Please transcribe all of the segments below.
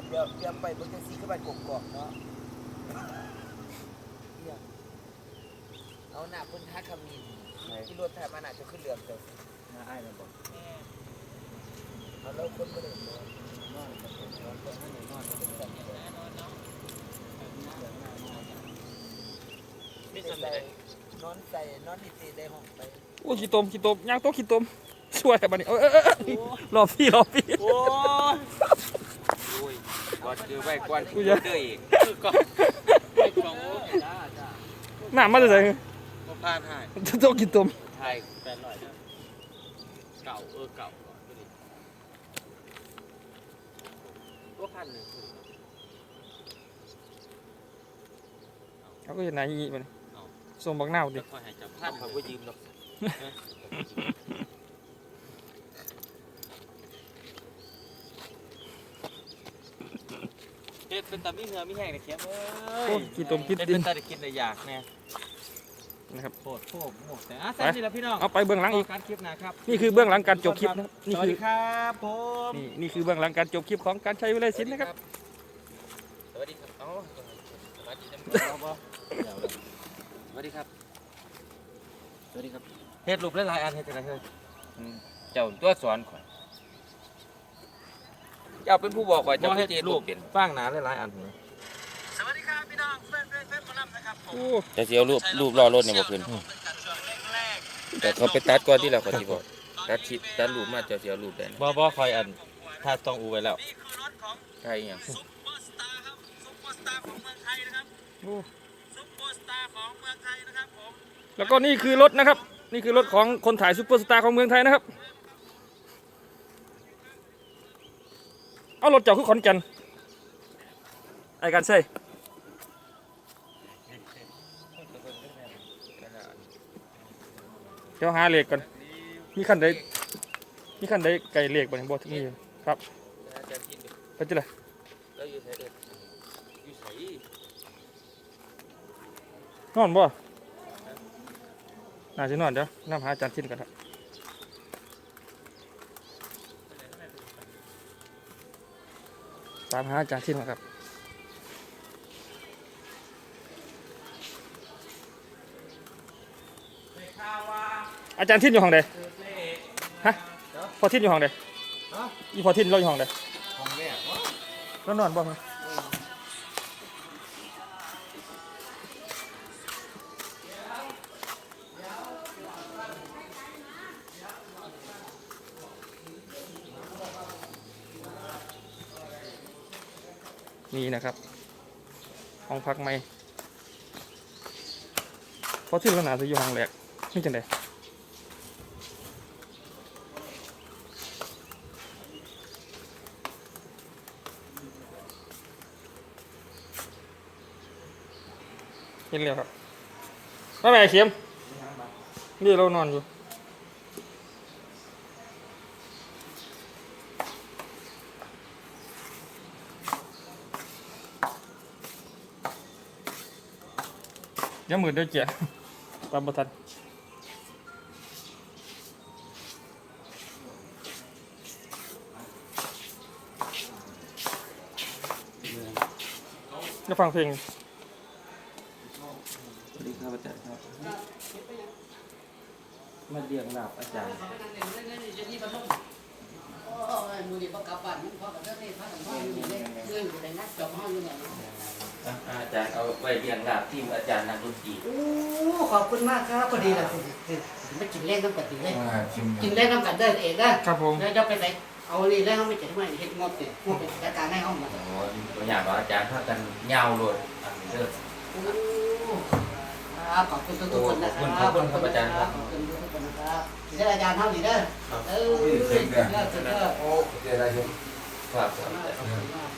อันเดียวเตรียมไปเบิ่งจังซี่คือบ้านกกอกเนาะเหี้ยเอาหน้าเพิ่นทักคำมินที่รถถ่ายมาน่าจะขึ้นเรืองเจ้าน่าอายนะบอกเอาแล้วคนบ่ได้นอนนอนกับผมนอนคนให้นอนเป็นแบบนี้ไม่ใส่นอนใส่นอนนี่สิได้ห้องไปโอ้ขี้ตมขี้ตมย่างโต๊ะขี้ตมช่วยบัดนี้เออเออเออรอพี่รอพี่โอ้ยโอ้ย ก่อนคือไว้ก่อนกูจะเด้ออีกก็ไปกล่องโอ้ยจ้าจ้าหน้ามาจะใส่ก็พลาดให้โต๊ะขี้ตมไทยแปดร้อยนะเก่าเออเก่าก่อนก็ดีตัวพันหนึ่งเขาก็จะนายยี่มันส่งบักหน้าวดิค่อยให้จับพัท่านนเขาก็ยืมหรอก เฮ็ดเป็นตามีเหือมีแห้งนะเขียมเอ้โอ้ยขี้ตมขี้เฮ็ดดิเป็นนตาได้กินได้อยากแน่นะครับโคตรโคตรโหดแต่อะแซ่บนี่แหละพี่น้องเอาไปเบื้องหลังอีก การคลิปนะครับนี่คือเบื้องหลังการจบคลิปนะครับสนี่วัสคือดีครับผมนี่นี่คือเบื้องหลังการจบคลิปของการใช้เวลาศิลป์นะครับ สวัสดีครับเอ้าสวัสดีนะเอาบ่เดี๋ยวเลยสวัสดีครับสวัสดีครับเฮ็ดรูปหลายๆอันเฮ็ดจังได๋เฮ้ยอืมเจ้าตัวสอนข่อยเจ้าเป็นผู้บอกข่อยบ่เจ้าเฮ็เฮ็ดดรูรูปปเป็นฟางหนาหลายๆอันสวัสดีครับพี่น้องเพื่อนเพื่อนเพื่อนมานํนะครับผมโอ้จะสิเอารูปรูปรอรถเนี่ยบ่ขึ้นแต่เขาไปตัดก่อนที่แล้วเขาสิบอกตัดชิดตัดรูปมาเจ้าสิเอารูปได้นะบ่บ่คอยอันถ้าต้องอูไว้แล้วใช่หยังโอ้แล้วก็นี่คือรถนะครับ นี่คือรถของคนถ่ายซูเปอร์สตาร์ของเมืองไทยนะครับ เอารถเจ้าคือขอนแก่นไอ้กันใช่เดี๋ยวหาเหล็กก่อน มีขั้นใดมีขั้นใดไก่เหล็กบ่เนี่ยบ่ที่นี่ครับไปจิละแล้วอยู่ไสเด้ออยู่ไสนอนบ่น่าจะนอนเดี๋ยวน้ำหาอาจารย์ทิ้นกันครับ ตามหาอาจารย์ทิ้นก่อนครับ อาจารย์ทิ้นอยู่ห้องใดฮะพอทิ้นอยู่ห้องใดอีพอทิ้นเราอยู่ห้องใดของแม่แล้วนอนบ่มั้ นี่นะครับห้องพักไหมพอทิ้นแล้วหนาจะอยู่ห้องแรกนี่จังไดเห็นแล้วครับไม่เป็นไรเข็มนี่เรานอนอยู่ ยังมือด้วยเจียตามบัทันจะฟังเพลงสวัสดีครับอาจารย์ครับ มาเรียงลาบอาจารย์โอ้ยมือนี่บ่กลับบ้านมันพอกับเจ้านี่พากันพ่ออยู่นี่เลยเรื่องอยู่ในนัดจบห้องอยู่เนี่ย ไว้เรียงลาบที่อาจารย์นักดนตรีโอ้ขอบคุณมากครับพอดีเลยไม่กินแรงน้ำกัดดีเลยกินแรงน้ำกัดได้เองนะครับผมแล้วจะไปไหนเอานี่แรงเขาไม่เจ็บไม่เห็ดงดเนี่ยงดเป็นจัดการให้ห้องมาโอ้โหตัวอย่างว่าอาจารย์พากันยาวโลดอันนี้เด้อโอ้ครับขอบคุณทุกๆคนนะครับขอบคุณครับอาจารย์ครับขอบคุณทุกคนนะครับที่ได้อาจารย์เท่านี้เด้อเออสุดยอดสุดยอดโอ้เดี๋ยวอะไรเห็นครับขอบ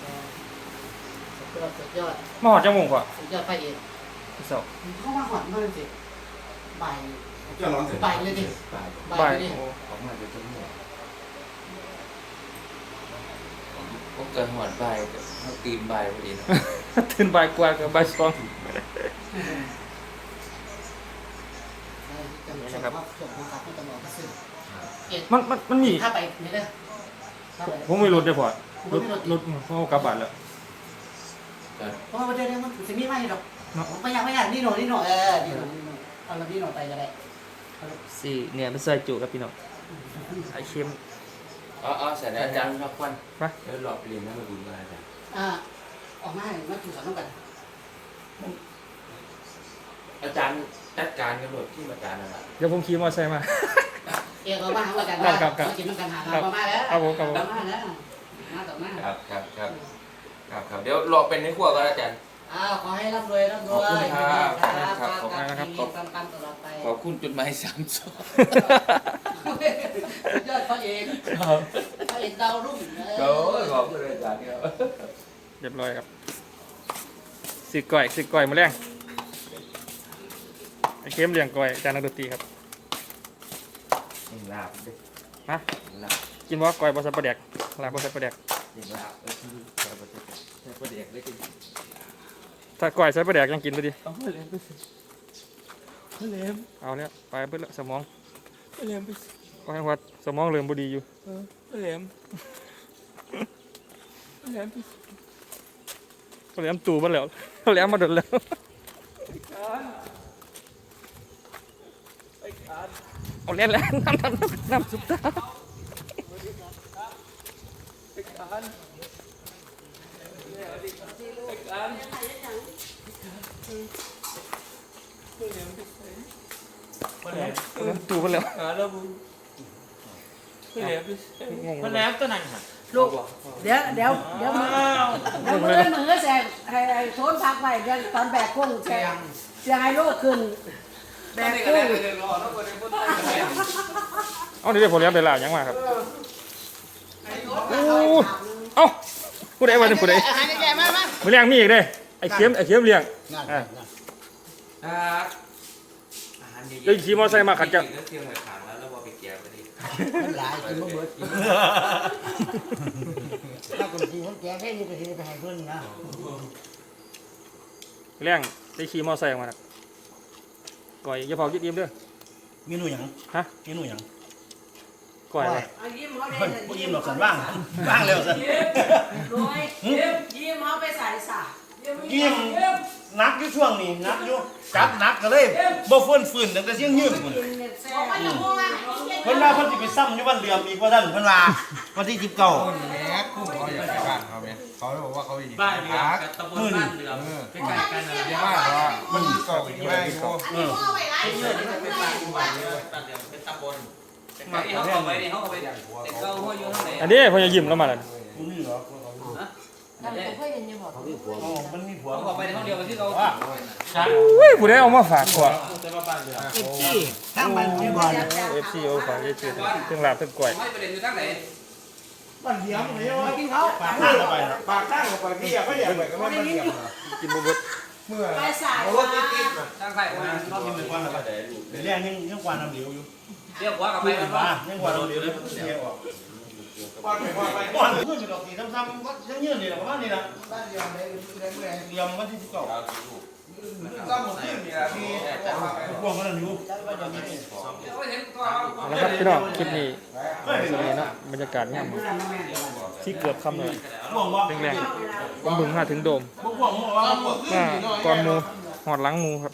คุณมากสุดยอดสุดยอดมาหอดจมูกว่ะสุดยอดไปเองพี่เสาว เข้ามาหอดมากสิใบเจ้าร้อนเสร็จใบเลยดิบ่ายใบบ่ายเลยดิโอ้ออกมาจะจมูกพวกเกินหอดบ่ายเขาตีนบ่ายพอดีนะตื่นบ่ายกว่ากับบ่ายสองนะครับส่งของขับให้ตำรวจมาซื้อเอ็ดมันมันมันมีถ้าไปนี่เด้อครับผมไม่รถได้พอรถรถเขาเอากลับบ้านแล้ว เพราะว่าประเดี๋ยวมันจะมีไม่หรอกเนาะ ไม่อยากไม่อยากนี่หน่อยนี่หน่อยเออนี่หน่อยนี่หน่อยเอาละนี่หน่อยไปก็ได้สี่เนี่ยมันซอยจุกับพี่น้องไอเค็ม อ๋ออ๋อเสร็จแล้วอาจารย์พักวันไปเดี๋ยวหลอกเรียนให้มาดูมาอาจารย์อ่าออกมาให้มาถือสอนต้องกันอาจารย์จัดการกันหมดที่อาจารย์นั่นแหละเดี๋ยวผมขี่มอเตอร์ไซค์มา เอกเอามาเอากันครับครับครับ มากินน้ำกันหาเรามาแล้วครับผมครับผม มาแล้วมาต่อมา ครับครับครับ ครับครับเดี๋ยวรอเป็นในครัวกันอาจารย์อ้าวขอให้ร่ำรวยร่ำรวยขอบคุณครับครับขอบคุณนะครับขอบคุณปันตลอดไปขอบคุณจุดหมายสามสองสุดยอดพระเอกพระเอกดาวรุ่งเอโอ้อยขอบคุณอาจารย์ครับเรียบร้อยครับสิก่อยสิก่อยมาแรงไอเค็มเลี้ยงก่อยอาจารย์นักดนตรีครับลาบดิฮะลาบกินว่าก่อยบอสับปะแดกลาบอสับปะแดก ลาบเออที่ลาบประเทศแค่ประเด็กได้กินถ้าก่อยใส่ปะแดกยังกินไปดิต้องเลี้ยงไปสิเลี้ยงเอาเนี่ยไปเพื่อสมองเลี้ยงไปเพราะว่าสมองเริ่มบดีอยู่เลี้ยงเลี้ยงก็เลยมตู่มาแล้วแหลมมาโดนแล้วเอาเล่นแล้วน้ำน้ำน้ำน้ำซุปตา มาแล้วเอาเล่นตู่มาแล้วหาแล้วบุญมาแล้วมาแล้วตัวนั้นค่ะลูกเดี๋ยวเดี๋ยวเดี๋ยวมือเดี๋ยวมือมือแสงให้ให้โทนพักไว้เดี๋ยวตอนแบกกุ้งแสงจะให้ลูกขึ้นแบกกุ้งเอาเดี๋ยวผมเลี้ยงเดี๋ยวลายังมาครับ โอ้เอ้าผู้ใดวันนี้ผู้ใดอาหารแก่มามามาเลี้ยงมีอีกเด้ไอ้เข็มไอ้เข็มเลี้ยงงานอ่าครับอาหารดีเดี๋ยวขี่มอเตอร์ไซค์มาขัดจังเตรียมไว้ขังแล้วแล้วพอไปเกี่ยวไปดิมันหลายกินบ่เบิดกินถ้าคนที่คนแก่แค่นี้ก็สิได้ไปให้เพิ่นนะเลี้ยงได้ขี่มอเตอร์ไซค์ออกมาน่ะก่อยอย่าเผายึดยิ้มเด้อเมนูหยังฮะเมนูหยัง ก่อยอะไรเอายิ้มเขาได้เฮ้ยบ่ยิ้มหรอกสันว่างว่างแล้วสันรวยยิ้มยิ้มเขาไปใส่สายิ้มนักอยู่ช่วงนี้นักอยู่จับนักก็เลยบ่ฟื้นฟื้นตั้งแต่เสียงยืมพุ่นกินเน็ตแซ่บเพิ่นว่าเพิ่นสิไปซ้ำอยู่วันเหลือมอีกว่าซั่นเพิ่นว่าวันที่19แหมคุ้มเขาอยากไปบ้านเขาไหมเขาบอกว่าเขาอยู่บ้านเรือกับตำบลบ้านเรือใกล้ๆกันนะที่บ้านเขาอะมันก็ไปที่บ้านเขาเออไอ้เรื่องนี้จะเป็นบ้านบ้านเรือบ้านเรือเป็นตำบล ไอ้เขาเอาไปดิเขาเอาไปแต่เขาหัวอยู่ข้างในอันนี้พอจะยิ้มแล้วมาแล้วกูนี่เหรอนั่นเป็นเพื่อนยังบอกอ๋อมันมีผัวเขาเอาไปในห้องเดียวกันที่เขาว่าอุ้ยผู้ใดเอามาฝากก่อนแต่ว่าบ้านเรือที่ทั้งมันมีบ่อนเอฟซีเอาฝากเยอะๆทั้งลาบทั้งก่อยไม่ประเด็นอยู่ทั้งไหนบ้านเหลียมนี่ว่ากินเขาปากข้างเข้าไปน่ะปากข้างออกไปพี่อะเขาอยากไปก็ไม่มาเรียบกินบุบดเมื่อไปใส่โอ้ติดติดทั้งใครมาเรากินเป็นควันแล้วไปแรงยังยังควันน้ำเหลวอยู่ เรียกว่ากับไปไม่กันว่าว่ายังควันน้ำเหลวอยู่เสียออกปอนไปปอนไปก่อนเพิ่นสิดอกสีซ้ำๆก็ยังยืนนี่แหละประมาณนี้ล่ะบ้านเดียวเลยเลยเมื่อเหลียมวันที่19ต้องหมดขึ้นนี่ละพี่พวกมันอยู่เอาละครับพี่น้องคลิปนี้สวัสดีเนาะบรรยากาศงามที่เกือบค่ำเลยพวกว่าแรงๆผมบึงมาถึงโดมพวกพวกว่ามาก่อนหมู หอดหลังหมูครับ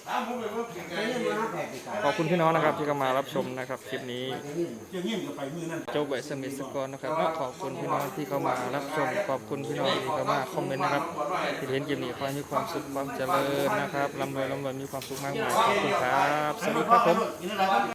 ขอบคุณพี่น้องนะครับที่เข้ามารับชมนะครับคลิปนี้ยังยิ้มกับไปมือนั่นโจ๊กไวสมิธสกอร์นะครับขอบคุณพี่น้องที่เข้ามารับชม ขอบคุณพี่น้องที่เข้ามาคอมเมนต์นะครับที่เห็นคลิปนี้ขอให้มีความสุขความเจริญนะครับร่ำรวยร่ำรวยมีความสุขมากมายขอบคุณครับสวัสดีครับผม